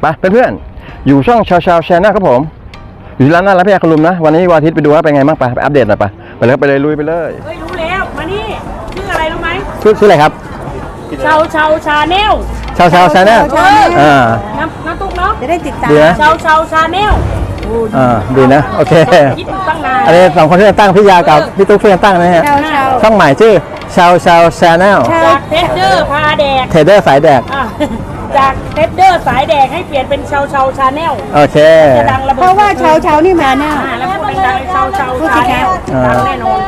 ไปเพื่อนๆอยู่ช่องชาวชาวแชนแนลครับผม อยู่ที่ร้านน่ารักพี่ยาคุณลุมนะ วันนี้วันอาทิตย์ไปดูว่าเป็นไงบ้างไปไปอัปเดตหน่อยไปไปเลยครับไปเลยลุยไปเลยเฮ้ยรู้แล้วมานี่ชื่ออะไรรู้ไหมชื่อชื่ออะไรครับชาวชาวชาแนลชาวชาวแชนแนลเฮ้ยอ่าน้ำน้ำตุ๊กเนาะจะได้ติดตามดีนะชาวชาวชาแนลอ่าดีนะโอเคคิดอยู่ตั้งนานอันนี้สองคนที่จะตั้งพี่ยากับพี่ตุ๊กช่วยกันตั้งนะฮะชาวชาวช่องใหม่ชื่อ ชาวชาวแชนแนลจากเทสเดอร์พาแดกเทรดเดอร์สายแดกอะจากเทสเดอร์สายแดกให้เปลี่ยนเป็นชาวชาวชาแนลโอเค จะดังระเบิดเพราะว่าชาวชาวนี่มาแน่ อ่าแล้วพูดดังๆชาวชาวชาแนลอ่าดังแน่นอน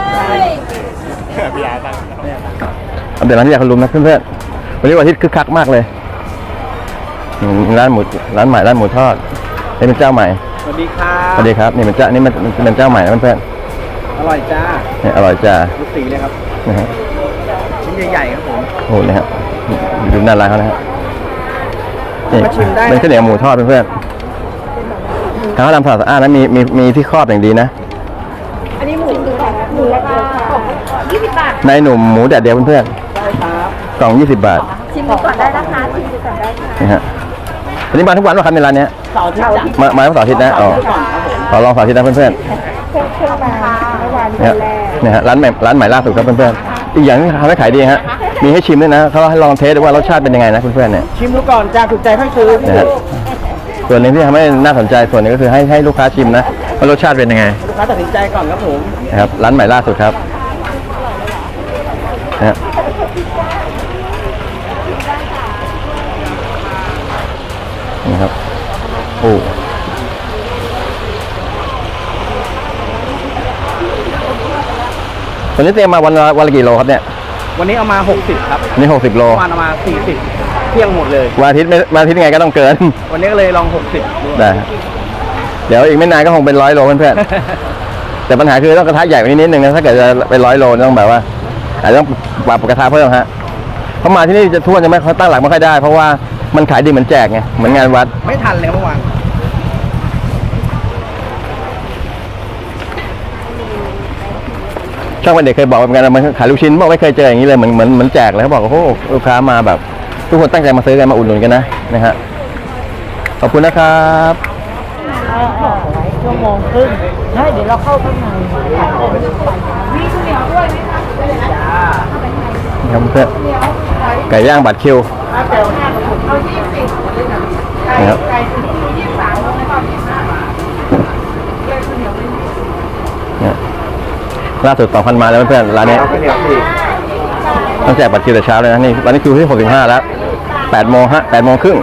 อัปเดตร้านพี่ยาคุณลุมนะเพื่อนๆ วันนี้วันอาทิตย์คึกคักมากเลยอืมร้านหมูร้านใหม่ร้านหมูทอดนี่เป็นเจ้าใหม่ สวัสดีครัสบ วัสดีครับนี่เป็นเจ้านี่มันมันเป็นเจ้าใหม่นะเพื่อนอร่อยจ้าๆเนี่ยอร่อยจ้าดูสีเลยครับ นะฮะชิ้น ใหญ่ๆครับผม โอ้โหนะฮะดูหน้าร้านเขานะฮะนี่มาชิมได้เป็นข้าวเหนียวหมูทอดเพื่อนๆทางเขาทำสะอาดสะอาดนะมีมีมีที่ครอบอย่างดีนะอันนี้หมูหมูราคายี่สิบบาทในหนุ่มหมูแดดเดียวเพื่อนได้ครับๆกล่อง20 บาทชิมดูก่อนได้นะคะชิมดูก่อนได้ค่ะนะฮะวันนี้มาทุกวันป่ะครับในร้านเนี้ยเสาร์อาที่จ้ะมามาทุกเสาร์อาทิตย์นะอ๋อขอลองเสาร์อาทิตย์นะเพื่อนๆเนี่ยเนี่ยฮะร้านใหม่ร้านใหม่ล่าสุดครับเพื่อนๆ อีกอย่างที่ทำให้ขายดีฮะ มีให้ชิมด้วยนะเขาให้ลองเทสดูว่ารสชาติเป็นยังไงนะเพื่อนๆเนี่ยชิมดูก่อนจ้าถูกใจค่อยซื้อนะฮะส่วนหนึ่งที่ทำให้น่าสนใจส่วนหนึ่งก็คือให้ให้ลูกค้าชิมนะว่ารสชาติเป็นยังไงลูกค้าตัดสินใจก่อนครับผมนะครับร้านใหม่ล่าสุดครับนะฮะนี่ครับโอ้ ตอนนี้เตรียมมาวันละวันละกี่โลครับเนี่ย วันนี้เอามา 60 ครับอันนี่หกสิบโล เมื่อวานเอามา 40 เที่ยงหมดเลย วันอาทิตย์ไม่วันอาทิตย์ยังไงก็ต้องเกิน วันนี้ก็เลยลอง 60ดูได้ฮะเดี๋ยวอีกไม่นานก็คงเป็นร้อยโลเพื่อนๆ แต่ปัญหาคือต้องกระทะใหญ่กว่านี้นิดนึงนะถ้าเกิดจะเป็นร้อยโลต้องแบบว่าอาจจะต้องปรับกระทะเพิ่มฮะเพราะมาที่นี่จะทั่วจะไม่ค่อยตั้งหลักไม่ค่อยได้ เพราะว่ามันขายดีเหมือนแจกไงเหมือนงานวัด ไม่ทันเลยครับเมื่อวาน ช่างวันเด็กเคยบอกเหมือนกันว่ามันขายลูกชิ้นบอกไม่เคยเจออย่างนี้เลยเหมือนเหมือนเหมือนแจกเลยเขาบอกโอ้โหลูกค้ามาแบบ ทุกคนตั้งใจมาซื้อกันมาอุดหนุนกันนะนะฮะขอบคุณนะครับชั่วโมงครึ่งเฮ้ยเดี๋ยวเราเข้าข้างในครับเพื่อนไก่ย่างบัตรคิวนะครับเนี่ย ล่าสุด2,000มาแล้วเพื่อนๆร้านนี้เอาไปเหนียวพี่ต้องแจกบัตรคิวแต่เช้าเลยนะนี่ตอนนี้คิวที่65แล้ว8โมงฮะ8โมงครึ่ง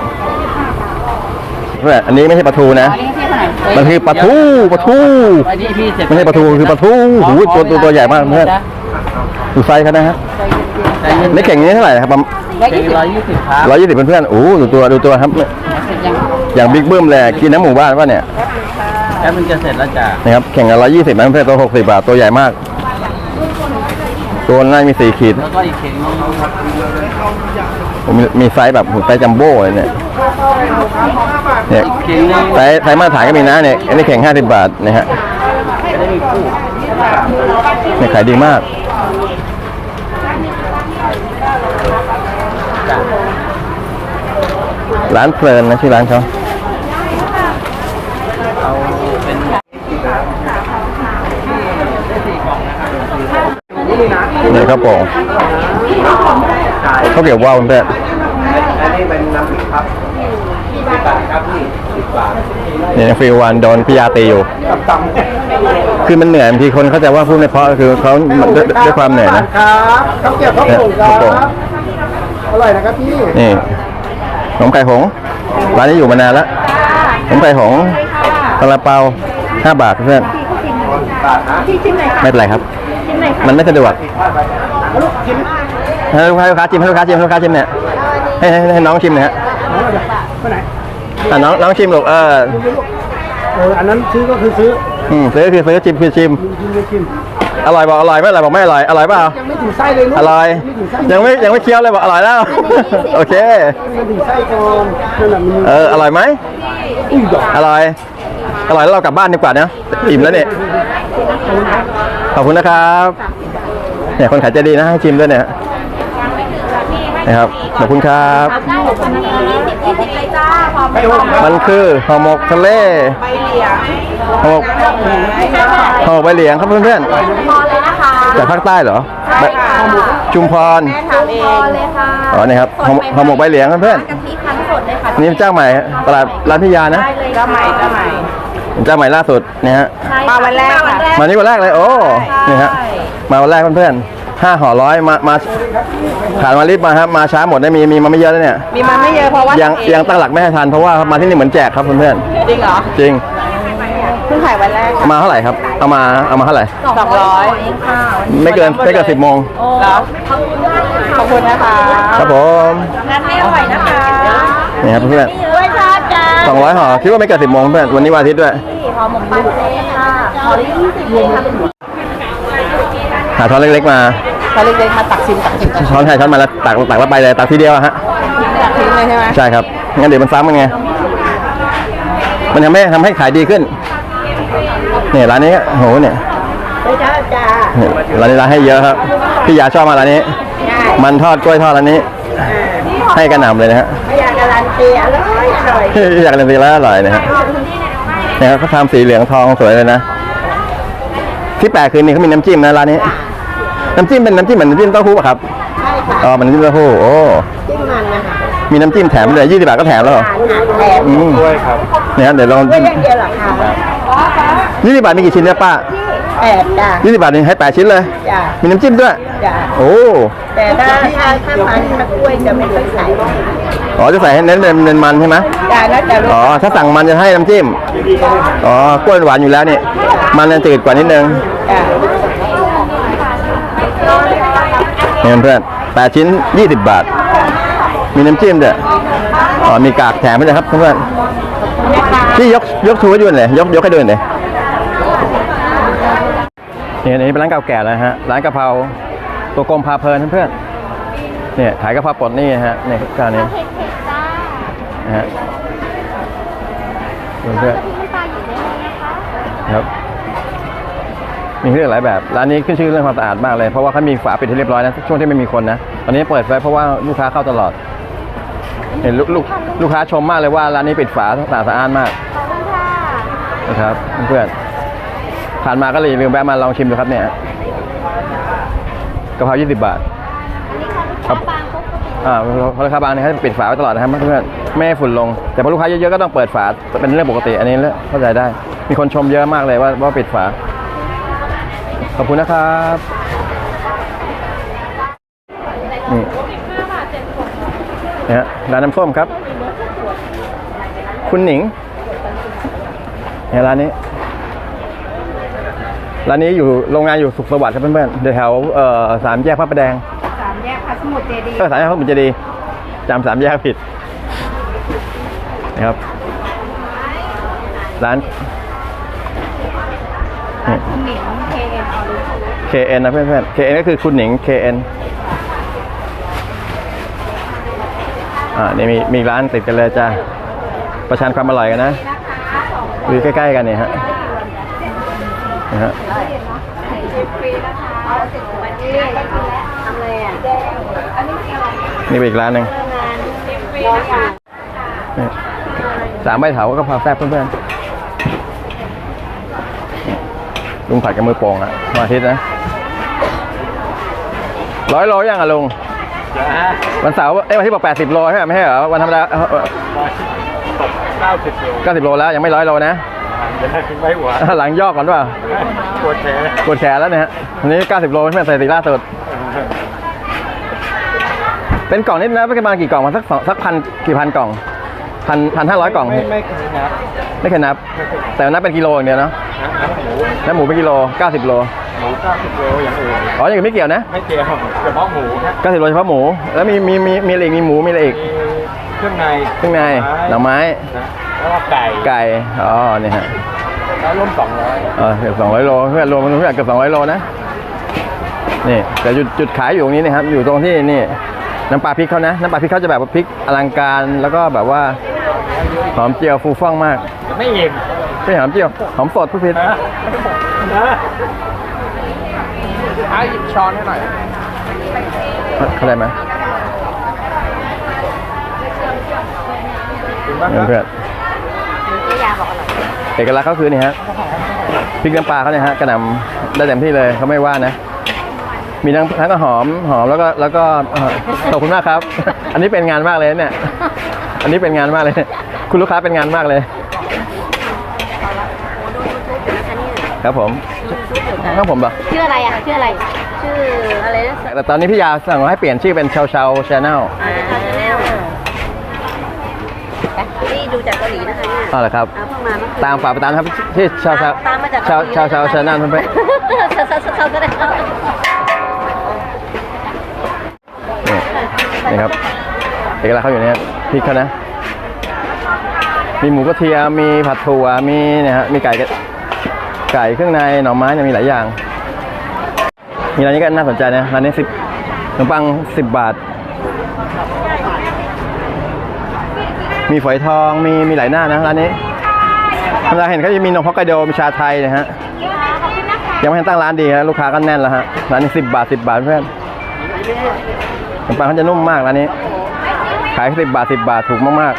เพื่อนอันนี้ไม่ใช่ปลาทูนะมันคือปลาทูปลาทูไปที่พี่เสร็จไม่ใช่ปลาทูคือปลาทูหูยตัวตัวตัวใหญ่มากเพื่อนดูไซส์เขานะฮะในเข่งนี้เท่าไหร่ครับประมาณร้อยยี่สิบครับร้อยยี่สิบเพื่อนๆโอ้โหดูตัวดูตัวครับอย่างบิ๊กบึ้มเลยกินน้ำหมู่บ้านป่ะเนี่ย แป๊บนึงจะเสร็จแล้วจ้านะครับแข่งกันร้อยยี่สิบนะเพื่อนตัวหกสิบบาทตัวใหญ่มาก ตัวน่าจะมีสี่ขีด แล้วก็อีกเข่งนึงผมมีมีไซส์แบบหุ่นไซส์จัมโบ้เลยเนี่ยเนี่ยเข่งนึงไซส์ไซส์มาตรฐานก็มีนะเนี่ยอันนี้แข่งห้าสิบบาทนะฮะจะได้มีคู่เนี่ยขายดีมากจ้าร้านเพลินนะชื่อร้านเขาเอาเป็น นี่นะเนี่ยครับผมเขาวเกี่ยวว่าวเพื่อนอันนี้เป็นน้ำพริกครับสิบบาทครับพี่สิบบาทเนี่ยฟิลวันโดนพิยาตีอยู่กับตำคือมันเหนื่อยบางทีคนเข้าใจว่าพูดไม่เพราะคือเขาด้วยด้วยความเหนื่อยนะครับข้าวเกรี๊ยวข้าวโป่งคข้าวโป่งรับอร่อยนะครับพี่นี่ขนมไก่หงส์ร้านนี้อยู่มานานแล้วขนมไก่หงส์ซาลาเปาห้าบาทเพื่อนบาทนะไม่เป็นไรครับ มันไม่สะดวกให้ลูกค้าลูกค้าชิมให้ลูกค้าชิมให้ลูกค้าชิมเนี่ยให้ให้ให้น้องชิมหนะฮะไปไหนอะน้องน้องชิมลูกเออเอออันนั้นซื้อก็คือซื้ออืมซื้อคือซื้อชิมคือชิมกินก็กินอร่อยบอกอร่อยไม่อร่อยบอกไม่อร่อยอร่อยเปล่ายังไม่ถึงไส้เลยลูกอร่อยไม่ถึงไส้ยังไม่ยังไม่เคี้ยวเลยบอกอร่อยแล้วโอเคไม่ถึงไส้ก่อนนั่นแหละมันเอออร่อยไหมอุ้ยดอกอร่อย อร่อยแล้วเรากลับบ้านดีกว่านะอิ่มแล้วเนี่ยขอบคุณนะครับเนี่ยคนขายใจดีนะให้ชิมด้วยเนี่ยนะครับขอบคุณครับได้หกพันยี่สิบยี่สิบเลยจ้าพร้อมมันคือห่อหมกทะเลใบเหลียงห่อหมกห่อหมกใบเหลียงครับเพื่อนพอเลยนะคะๆจากภาคใต้เหรอใบชุมพรแม่ทำเองเลยค่ะอ๋อนี่ครับห่อห่อหมกใบเหลียงเพื่อนกะทิคั้นสดเลยค่ะๆนี่เจ้าใหม่ตลาดร้านพิยานะได้เลยก็ใหม่ก็ใหม่ เจ้าใหม่ล่าสุดนี่ฮะมาวันแรกค่ะมานี่วันแรกเลยโอ้นี่ฮะมาวันแรกเพื่อนๆห้าห่อร้อยมามาผ่านมารีบมาครับมาช้าหมดได้มีมีมาไม่เยอะแล้วเนี่ยมีมาไม่เยอะเพราะว่ายังทำเอยังตั้งหลักไม่ให้ทันเพราะว่ามาที่นี่เหมือนแจกครับเพื่อนจริงเหรอๆจริง เพิ่งขายวันแรกเอามาเท่าไหร่ครับ เอามาเอามาเท่าไหร่ สองร้อยไม่เกินไม่เกินสิบโมงเหรอขอบคุณนะคะครับผมงานไม่อร่อยนะคะ นี่ครับเพื่อนด้วยชาติจ้า สองร้อยห่อคิดว่าไม่เกินสิบโมงเพื่อนวันนี้วันอาทิตย์ด้วย หอมหมกปลาทะเลค่ะหอละยี่สิบเลยค่ะหาช้อนเล็กๆมาเขาเล็กๆมาตักชิมตักชิมตักช้อนใช้ช้อนมาแล้วตักตักแล้วไปเลยตักทีเดียวอะฮะตักทิ้งเลยใช่ไหมใช่ครับงั้นเดี๋ยวมันซ้ำมันไงมันทำให้ทำให้ขายดีขึ้นเนี่ยร้านนี้โหเนี่ยด้วยชาติจ้าเนี่ยร้านนี้ร้านให้เยอะครับพี่ยาชอบมาร้านนี้ มันทอดกล้วยทอดร้านนี้ ให้กระหน่ำเลยนะฮะ ไม่อยา กการันตีอร่อยอร่อยอยากเรียนตีแล้วอร่อยนะฮะเนี่ยครับเขาทำสีเหลืองทองสวยเลยนะ ที่แปลกคือนี่เขามีน้ำจิ้มนะร้านนี้ น้ำจิ้มเป็นน้ำจิ้มเหมือนน้ำจิ้มเต้าหู้ป่ะครับใช่ค่ะอ๋อมันน้ำจิ้มเต้าหู้โอ้จิ้มมันนะคะมีน้ำจิ้มแถมเลยยี่สิบบาทก็แถมแล้วเหรออาหารแถมอืมด้วยครับเนี่ยครับเดี๋ยวลองด้วยอย่างเดียวเหรอคะ ยี่สิบบาทมีกี่ชิ้นเนี่ยป้าแปดจ้ะยี่สิบบาทนี่ให้แปดชิ้นเลย จ้ะมีน้ำจิ้มด้วย จ้ะโอ้แต่ถ้าถ้าถ้ามันถ้ากล้วยจะไม่ค่อยใส่อ๋อจะใส่ให้เน้นเป็นเป็นมันใช่ไหมจ้ะแล้วแต่ลูกอ๋อถ้าสั่งมันจะให้น้ำจิ้มอ๋อกล้วยหวานอยู่แล้วเนี่ยมันจะจืดกว่านิดนึงจ้ะเนี่ยเพื่อนแปดชิ้นยี่สิบบาท มีน้ำจิ้มด้วยอ๋อมีกากแถมด้วยนะครับเพื่อนพี่ยกยกชูให้ดูหน่อยยกยกให้ดูหน่อย เนี่ยอันนี้เป็นร้านเก่าแก่แล้วฮะร้านกะเพราตัวกลมพาเพลินเพื่อนๆเนี่ยขายกะเพราปลดหนี่ฮะเนี่ยเจ้านี้นะฮะเพื่อนๆครับมีให้เลือกหลายแบบร้านนี้ขึ้นชื่อเรื่องความสะอาดมากเลยเพราะว่าเขามีฝาปิดให้เรียบร้อยนะช่วงที่ไม่มีคนนะตอนนี้เปิดไว้เพราะว่าลูกค้าเข้าตลอดเห็นลูกลูกลูกค้าชมมากเลยว่าร้านนี้ปิดฝาสะอาดสะอ้านมากนะครับเพื่อนๆ ผ่านมาก็เลยลืมแวะมาลองชิมดูครับเนี่ยกะเพรา20 บาทครับอ่าเพราะราคาบางเนี่ยเขาจะปิดฝาไว้ตลอดนะครับเพื่อนๆไม่ให้ฝุ่นลง แต่พอลูกค้าเยอะๆก็ต้องเปิดฝาเป็นเรื่องปกติอันนี้เข้าใจได้ มีคนชมเยอะมากเลยว่าว่าปิดฝา ขอบคุณนะครับนี่นะฮะร้านน้ำส้มครับ คุณหนิงเนี่ยร้านนี้ ร้านนี้อยู่โรงงานอยู่สุขสวัสดิ์ครับเพื่อนๆเดี๋ยวแถวเอ่อสามแยกพระประแดงสามแยกพระสมุทรเจดีย์เออสามแยกพระบุญเจดีย์จำสามแยกผิดนะครับ ร้านนี่หนิงเคเอ็นออริจิน KN นะเพื่อนๆ KN ก็คือคุณหนิง KN อ่านี่มีมีร้านติดกันเลยจ้าประชันความอร่อยกันนะอยู่ใกล้ๆกันเนี่ยฮะ นะฮะนี่เป็นอีกร้านหนึ่งนี่สามใบเถาก็พาแซ่บเพื่อนๆลุงผัดกับมือโป่งอะวันอาทิตย์นะร้อยโลยังอะลุงวันเสาร์เอ้ยวันที่บอกแปดสิบโลใช่ไหมไม่ใช่เหรอวันธรรมดาเก้าสิบโลเก้าสิบโลแล้วยังไม่ร้อยโลนะ เดี๋ยวทิ้งไว้หัวหลังย่อก่อนว่าปวดแผลกดแขนแล้วเนี่ยฮะวันนี้เก้าสิบโลใช่ไหมใส่ติล่าสุด เป็นกล่องนิดนะประมาณกี่กล่องมาสักสองสักพันกี่พันกล่องพันพันห้าร้อยกล่อง ไม่ไม่เคยนับไม่เคยนับ แต่นับเป็นกิโลอย่างเดียวเนาะน้ำหมูแล้วหมูเป็นกิโลเก้าสิบโลหมูเก้าสิบโลอย่างอื่นอ๋ออย่างอื่นไม่เกี่ยวนะ ไม่เกี่ยวเฉพาะหมูครับเก้าสิบโลเฉพาะหมู แล้วมีมีมีมีอะไรอีกมีหมูมีอะไรอีกมีเครื่องในข้างในหน่อไม้นะ แล้วก็ไก่ไก่อ๋อเนี่ยฮะแล้วร่วมสองร้อยเออเกือบสองร้อยโลเพื่อนรวมเพื่อนเกือบสองร้อยโลนะนี่แต่จุดจุดขายอยู่ตรงนี้นะครับอยู่ตรงที่นี่น้ำปลาพริกเขานะน้ำปลาพริกเขาจะแบบว่าพริกอลังการแล้วก็แบบว่าหอมเจียวฟูฟ่องมากไม่อิ่มไม่หอมเจียวหอมสดผู้พิษนะนะเอาหยิบช้อนให้หน่อยเข้าใจไหมเพื่อน เจ๊ยาบอกอร่อย ๆ เอกลักษณ์เขาคือนี่ฮะพริกน้ำปลาเขาเนี่ยฮะกระหน่ำได้เต็มที่เลยเขาไม่ว่านะ มีทั้งทั้งหอมหอมแล้วก็แล้วก็เอ่อขอบคุณมากครับ อันนี้เป็นงานมากเลยเนี่ย อันนี้เป็นงานมากเลย คุณลูกค้าเป็นงานมากเลย ครับผมครับผมเหรอชื่ออะไรอะชื่ออะไรชื่ออะไรนะแต่ตอนนี้พี่ยาสั่งให้เปลี่ยนชื่อเป็นชาวชาวชาแนลอ่าชาแนลนี่ดูจากเกาหลีนะคะเนี่ย อ๋อเหรอครับ อ่าเพิ่งมาเมื่อคืนตามฝากไปตามนะครับที่ชาวชาวตามมาจากชาวชาวชาวชาแนลเพื่อนชาวชาวชาวชาวก็ได้ๆนี่นี่ครับเอกลักษณ์เขาอยู่เนี่ยพริกเขานะ มีหมูกระเทียมมีผัดถั่วมีเนี่ยฮะมีไก่กระไก่เครื่องในหน่อไม้เนี่ยมีหลายอย่าง มีร้านนี้ก็น่าสนใจนะร้านนี้สิบขนมปังสิบบาท มีฝอยทองมีมีหลายหน้านะร้านนี้เวลาเห็นเขาจะมีนมฮอกไกโดมีชาไทยนะฮะยังไม่ทันตั้งร้านดีฮะลูกค้าก็แน่นแล้วฮะร้านนี้สิบบาทสิบบาทเพื่อนขนมปังเขาจะนุ่มมากร้านนี้ ขายสิบบาทสิบบาทถูกมาก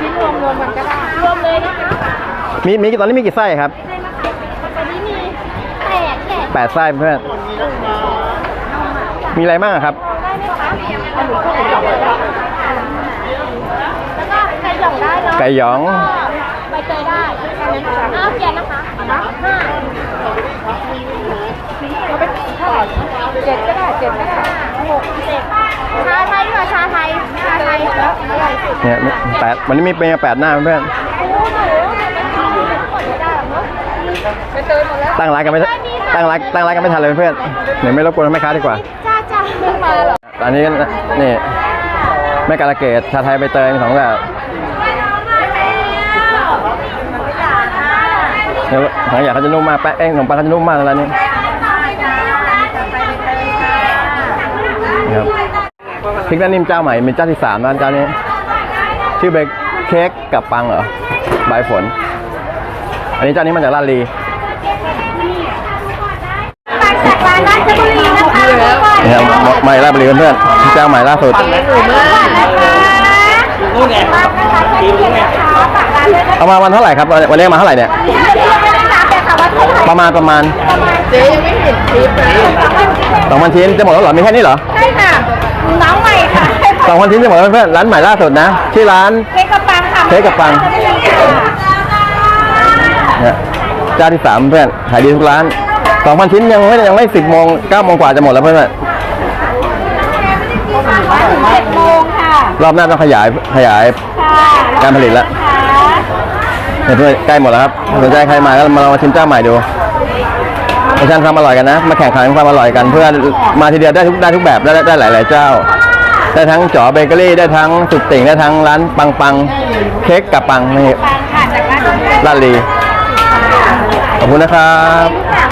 ชิ้นรวมรวมมันก็ได้รวมเลยนะคะๆมีมีตอนนี้มีกี่ไส้ครับตอนนี้มีแปดแปดแปดไส้เพื่อน มีอะไรบ้างอะครับ แล้วก็ไก่หยอง ได้เนไก่หยองใบเตยได้เอาเปลี่ยนนะคะห้าเอาไปเท่าไหร่เจ็ดก็ได้เจ็ดก็ได้หกเจ็ดชาไทยดีกว่าชาไทยชาไทยแล้วอร่อยสุดเนี่ยแปดวันนี้มีเป็นแปดหน้าเพื่อนตั้งร้านกันไม่ตั้งร้านตั้งร้านกันไม่ทันเลยเพื่อนเดี๋ยวไม่รบกวนแม่ค้าดีกว่าจ้าจ้าเพิ่มาเหรออันนี้นี่แม่กาลเกตชาไทยใบเตยมีสองแบบ เดี๋ยวหางอยากเขาจะนุ่มมากแป้งเอ้ยขนมปังเขาจะนุ่มมากร้านนี้นี่ครับพริกน้ำนิ่มเจ้าใหม่เป็นเจ้าที่สามร้านเจ้านี้ ชื่อเบคเค้กกับปังเหรอใบฝน อันนี้เจ้านี้มาจากลาดลีมาจากร้านราชบุรีนะคะนี่ครับใหม่ลาดบุรีเพื่อนๆเจ้าใหม่ล่าสุดนู่นไงทีมนู้นไงเอามาวันเท่าไหร่ครับวันวันนี้มาเท่าไหร่เนี่ย ประมาณประมาณเจ๊ยังไม่เห็นคลิปเลยสองพันชิ้นจะหมดแล้วเหรอมีแค่นี้เหรอใช่ค่ะน้องใหม่ค่ะสองพันชิ้นจะหมดแล้วเพื่อนๆร้านใหม่ล่าสุดนะชื่อร้านเค้กกระปังค่ะเค้กกับปังเนี่ยเจ้าที่สามเพื่อนขายดีทุกร้านสองพันชิ้นยังไม่ยังไม่สิบโมงเก้าโมงกว่าจะหมดแล้วเพื่อนถึงเจ็ดโมงค่ะๆรอบหน้าต้องขยายขยายค่ะการผลิตแล้ว เนี่ยเพื่อนใกล้หมดแล้วครับสนใจใครมาก็มาลองมาชิมเจ้าใหม่ดูมาชันความอร่อยกันนะ มาแข่งขันความอร่อยกัน เพื่อมาทีเดียวได้ทุกได้ทุกแบบได้ได้หลาย ๆ เจ้า ได้ทั้งจ๋อเบเกอรี่ได้ทั้งสุดติ่งได้ทั้งร้านปังปังเค้กกับปังนี่ปังค่ะจากร้านลาดลีขอบคุณนะครับค่ะ